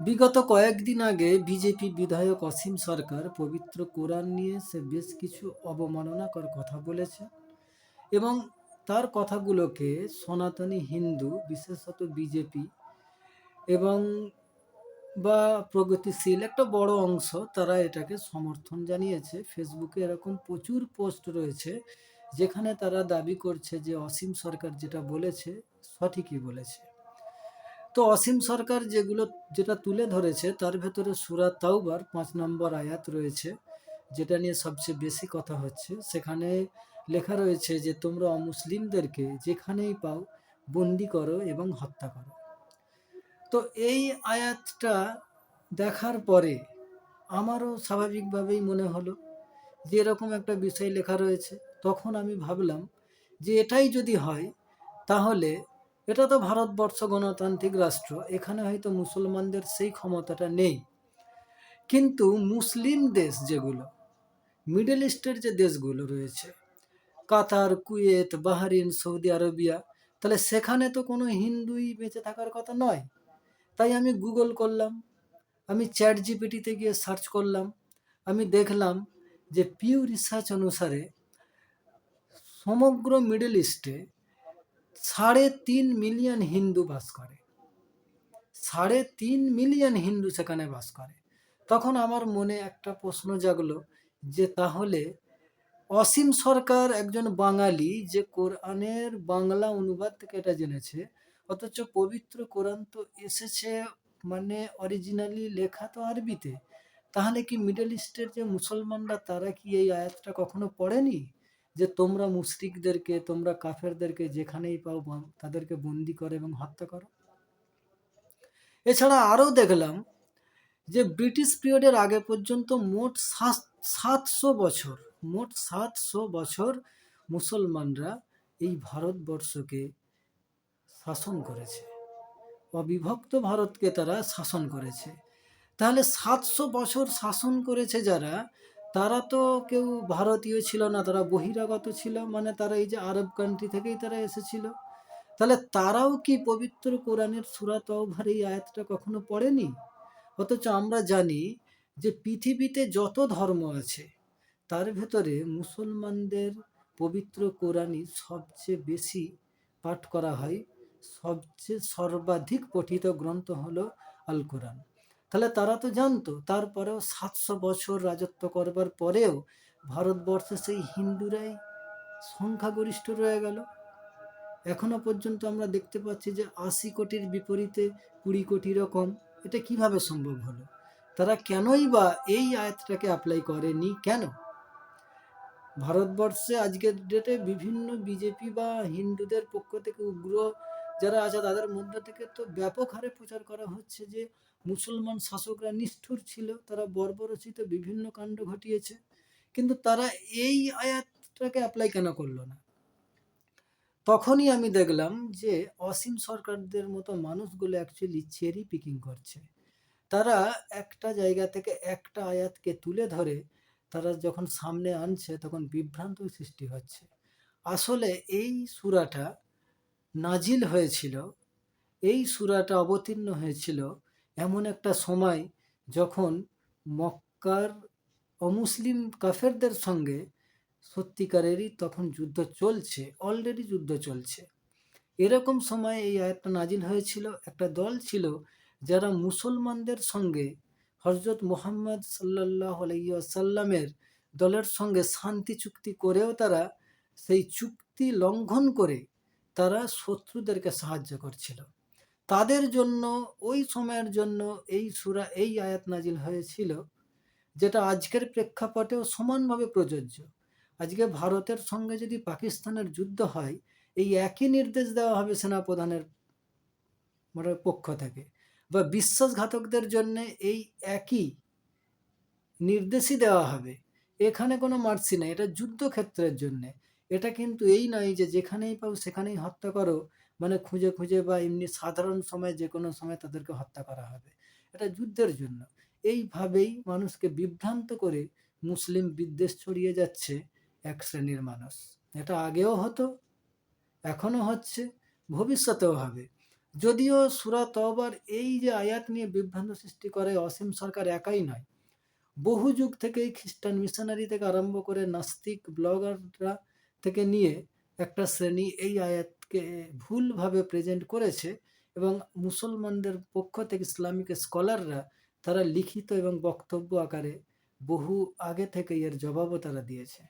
বিগত কয়েকদিন আগে বিজেপি বিধায়ক অসীম সরকার পবিত্র কোরআন নিয়ে সে বেশ কিছু অবমাননাকর কথা বলেছে এবং তার কথাগুলোকে সনাতনী হিন্দু, বিশেষত বিজেপি এবং বা প্রগতিশীল একটা বড় অংশ তারা এটাকে সমর্থন জানিয়েছে। ফেসবুকে এরকম প্রচুর পোস্ট রয়েছে যেখানে তারা দাবি করছে যে অসীম সরকার যেটা বলেছে সঠিকই বলেছে। তো অসীম সরকার যেগুলো, যেটা তুলে ধরেছে, তার ভেতরে সুরা তাওবার পাঁচ নম্বর আয়াত রয়েছে, যেটা নিয়ে সবচেয়ে বেশি কথা হচ্ছে। সেখানে লেখা রয়েছে যে, তোমরা অমুসলিমদেরকে যেখানেই পাও বন্দি করো এবং হত্যা করো। তো এই আয়াতটা দেখার পরে আমারও স্বাভাবিকভাবেই মনে হলো যে, এরকম একটা বিষয় লেখা রয়েছে। তখন আমি ভাবলাম যে, এটাই যদি হয়, তাহলে এটা তো ভারতবর্ষ গণতান্ত্রিক রাষ্ট্র, এখানে হয়তো মুসলমানদের সেই ক্ষমতাটা নেই। কিন্তু মুসলিম দেশ যেগুলো, মিডল ইস্টের যে দেশগুলো রয়েছে, Qatar, Kuwait, Bahrain, Saudi Arabia, তাহলে সেখানে তো কোনো হিন্দুই বেঁচে থাকার কথা নয়। তাই আমি গুগল করলাম, আমি চ্যাট জিপিটিতে গিয়ে সার্চ করলাম, আমি দেখলাম যে পিউ রিসার্চ অনুসারে সমগ্র মিডল ইস্টে সাড়ে তিন মিলিয়ন হিন্দু বাস করে। সাড়ে তিন মিলিয়ন হিন্দু সেখানে বাস করে। তখন আমার মনে একটা প্রশ্ন জাগলো যে, তাহলে অসীম সরকার একজন বাঙালি যে কোরআনের বাংলা অনুবাদ থেকে এটা জেনেছে, অথচ পবিত্র কোরআন তো এসেছে মানে অরিজিনালি লেখা তো আরবিতে, তাহলে কি মিডল ইস্টের যে মুসলমানরা, তারা কি এই আয়াতটা কখনো পড়েনি? যে তোমরা মুশরিকদেরকে, তোমরা কাফেরদেরকে যেখানেই পাও তাদেরকে বন্দি করো এবং হত্যা করো। এছাড়া আরও দেখলাম যে ব্রিটিশ পিরিয়ডের আগে পর্যন্ত মোট সাত, সাতশো বছর, মোট সাতশো বছর মুসলমানরা এই ভারতবর্ষকে শাসন করেছে। অবিভক্ত ভারতকে তারা শাসন করেছে। তাহলে সাতশো বছর শাসন করেছে যারা তারা তো কেউ ভারতীয় ছিল না, তারা বহিরাগত ছিল মানে তারা এই যে আরব কান্ট্রি থেকেই তারা এসেছিল। তাহলে তারাও কি পবিত্র কোরআনের সুরাত অভার এই আয়াতটা কখনো পড়েনি? অথচ আমরা জানি যে পৃথিবীতে যত ধর্ম আছে, তার ভেতরে মুসলমানদের পবিত্র কোরআনই সবচেয়ে বেশি পাঠ করা হয়। সবচেয়ে সর্বাধিক পঠিত গ্রন্থ হলো আল কোরআন তাহলে তারা তো জানতো। তারপরেও সাতশো বছর রাজত্ব করবার পরেও ভারতবর্ষে সেই হিন্দুরাই সংখ্যাগরিষ্ঠ রয়ে গেল। এখনও পর্যন্ত আমরা দেখতে পাচ্ছি যে আশি কোটির বিপরীতে কুড়ি কোটিরও কম। এটা কীভাবে সম্ভব হলো? তারা কেনই বা এই আয়াতটাকে অ্যাপ্লাই করেনি? কেন? ভারতবর্ষে আজকের ডেটে বিভিন্ন বিজেপি বা হিন্দুদের পক্ষ থেকে উগ্র যারা আছে তাদের মধ্য থেকে তো ব্যাপক হারে প্রচার করা হচ্ছে যে মুসলমান শাসকরা নিষ্ঠুর ছিল, তারা বর্বরচিত বিভিন্ন কাণ্ড ঘটিয়েছে। কিন্তু তারা এই আয়াতটাকে অ্যাপ্লাই কেন করল না? তখনই আমি দেখলাম যে অসীম সরকারদের মতো মানুষগুলো অ্যাকচুয়ালি চেরি পিকিং করছে। তারা একটা জায়গা থেকে একটা আয়াতকে তুলে ধরে তারা যখন সামনে আনছে তখন বিভ্রান্ত সৃষ্টি হচ্ছে। আসলে এই সুরাটা নাজিল হয়েছিল, এই সুরাটা অবতীর্ণ হয়েছিল এমন একটা সময় যখন মক্কার অমুসলিম কাফেরদের সঙ্গে সত্যিকারেরই তখন যুদ্ধ চলছে অলরেডি যুদ্ধ চলছে। এরকম সময় এই আয়াতটা নাজিল হয়েছিল। একটা দল ছিল যারা মুসলমানদের সঙ্গে হজরত মোহাম্মদ সাল্লাহ আলাইসাল্লামের দলের সঙ্গে শান্তি চুক্তি করেও তারা সেই চুক্তি লঙ্ঘন করে তারা শত্রুদেরকে সাহায্য করছিল। তাদের জন্য, ওই সময়ের জন্য এই সুরা, এই আয়াত নাজিল হয়েছিল, যেটা আজকের প্রেক্ষাপটেও সমানভাবে প্রযোজ্য। আজকে ভারতের সঙ্গে যদি পাকিস্তানের যুদ্ধ হয়, এই একই নির্দেশ দেওয়া হবে সেনাপ্রধানের মানে পক্ষ থেকে বা বিশ্বাসঘাতকদের জন্য এই একই নির্দেশই দেওয়া হবে। এখানে কোনো মার্সি নেই, এটা যুদ্ধক্ষেত্রের জন্যে। এটা কিন্তু এই নয় যে যেখানেই পাও সেখানেই হত্যা করো। মানে খুঁজে খুঁজে বা এমনি সাধারণ সময় যে কোনো সময় তাদেরকে হত্যা করা হবে। এটা যুদ্ধের জন্য। এইভাবেই মানুষকে বিভ্রান্ত করে মুসলিম বিদ্বেষ ছড়িয়ে যাচ্ছে এক শ্রেণির মানুষ। এটা আগেও হতো, এখনও হচ্ছে, ভবিষ্যতেও হবে। যদিও সুরা তওবার এই যে আয়াত নিয়ে বিভ্রান্ত সৃষ্টি করে, অসীম সরকার একাই নয়। বহু যুগ থেকেই খ্রিস্টান মিশনারি থেকে আরম্ভ করে নাস্তিক ব্লগাররা থেকে নিয়ে একটা শ্রেণি এই আয়াতকে ভুলভাবে প্রেজেন্ট করেছে এবং মুসলমানদের পক্ষ থেকে ইসলামিক স্কলাররা তারা লিখিত এবং বক্তব্য আকারে বহু আগে থেকে এর জবাবও তারা দিয়েছে।